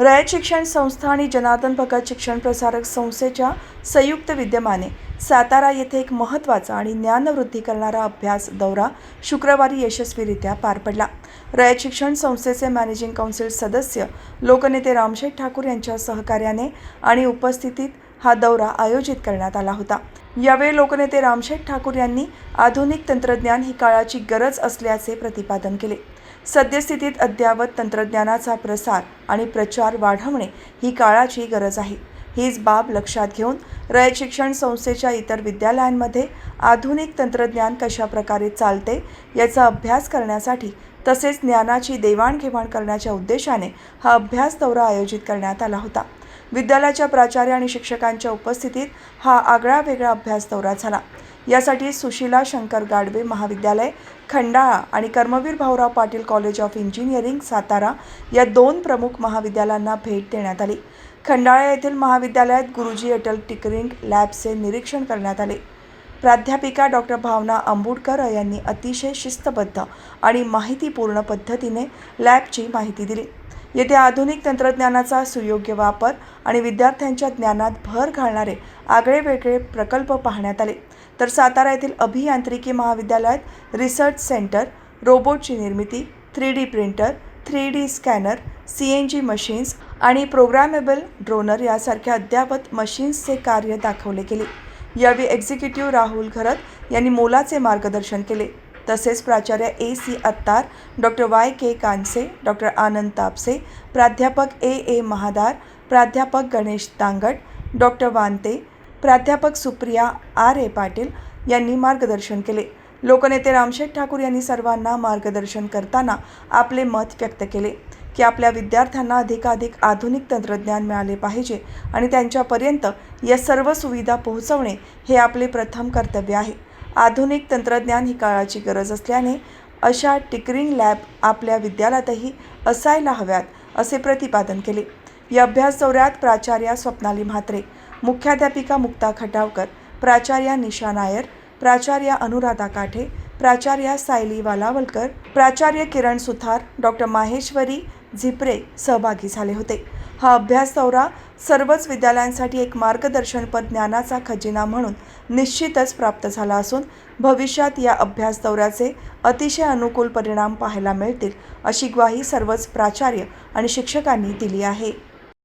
रयत शिक्षण संस्था आणि जनार्दन भगत शिक्षण प्रसारक संस्थेच्या संयुक्त विद्यमाने सातारा येथे एक महत्त्वाचा आणि ज्ञानवृद्धी करणारा अभ्यास दौरा शुक्रवारी यशस्वीरित्या पार पडला. रयत शिक्षण संस्थेचे मॅनेजिंग काउन्सिल सदस्य लोकनेते रामशेठ ठाकूर यांच्या सहकार्याने आणि उपस्थितीत हा दौरा आयोजित करण्यात आला होता. यावेळी लोकनेते रामशेठ ठाकूर यांनी आधुनिक तंत्रज्ञान ही काळाची गरज असल्याचे प्रतिपादन केले. सद्यस्थितीत अद्ययावत तंत्रज्ञानाचा प्रसार आणि प्रचार वाढवणे ही काळाची गरज आहे. हीच बाब लक्षात घेऊन रयत शिक्षण संस्थेच्या इतर विद्यालयांमध्ये आधुनिक तंत्रज्ञान कशा प्रकारे चालते याचा अभ्यास करण्यासाठी तसेच ज्ञानाची देवाणघेवाण करण्याच्या उद्देशाने हा अभ्यास दौरा आयोजित करण्यात आला होता. विद्यालयाच्या प्राचार्य आणि शिक्षकांच्या उपस्थितीत हा आगळा वेगळा अभ्यास दौरा झाला. यासाठी सुशीला शंकर गाडवे महाविद्यालय खंडाळा आणि Karmaveer Bhaurao Patil college of engineering Satara या दोन प्रमुख महाविद्यालयांना भेट देण्यात आली. खंडाळा येथील महाविद्यालयात गुरुजी अटल टिकरिंग लॅबचे निरीक्षण करण्यात आले. प्राध्यापिका डॉक्टर भावना आंबुडकर यांनी अतिशय शिस्तबद्ध आणि माहितीपूर्ण पद्धतीने लॅबची माहिती दिली. येथे आधुनिक तंत्रज्ञानाचा सुयोग्य वापर आणि विद्यार्थ्यांच्या ज्ञानात भर घालणारे आगळे वेगळे प्रकल्प पाहण्यात आले. तर सातारा येथील अभियांत्रिकी महाविद्यालयात रिसर्च सेंटर रोबोटची निर्मिती three D printer three D scanner C N G machines आणि प्रोग्रामेबल ड्रोनर यासारख्या अद्ययावत मशीन्सचे कार्य दाखवले गेले. यावेळी एक्झिक्युटिव्ह राहुल घरत यांनी मोलाचे मार्गदर्शन केले. तसेच प्राचार्य A C Attar doctor Y K Kanse doctor Anand Tapse प्राध्यापक ए ए महादार प्राध्यापक गणेश तांगट डॉक्टर वानते प्राध्यापक सुप्रिया आर ए पाटील यांनी मार्गदर्शन केले. लोकनेते रामशेठ ठाकूर यांनी सर्वांना मार्गदर्शन करताना आपले मत व्यक्त केले की आपल्या विद्यार्थ्यांना अधिकाधिक आधुनिक तंत्रज्ञान मिळाले पाहिजे आणि त्यांच्यापर्यंत या सर्व सुविधा पोहोचवणे हे आपले प्रथम कर्तव्य आहे. आधुनिक तंत्रज्ञान ही काळाची गरज असल्याने अशा टिकरिंग लॅब आपल्या विद्यालयातही असायला हव्यात असे प्रतिपादन केले. या अभ्यास दौऱ्यात प्राचार्या स्वप्नाली म्हात्रे मुख्याध्यापिका मुक्ता खटावकर प्राचार्या निशा नायर प्राचार्या अनुराधा काठे प्राचार्या सायली वालावलकर प्राचार्य किरण सुथार डॉक्टर माहेश्वरी झिपरे सहभागी झाले होते. हा अभ्यास दौरा सर्वच विद्यालयांसाठी एक मार्गदर्शनपर ज्ञानाचा खजिना म्हणून निश्चितच प्राप्त झाला असून भविष्यात या अभ्यास दौऱ्याचे अतिशय अनुकूल परिणाम पाहायला मिळतील अशी ग्वाही सर्वच प्राचार्य आणि शिक्षकांनी दिली आहे.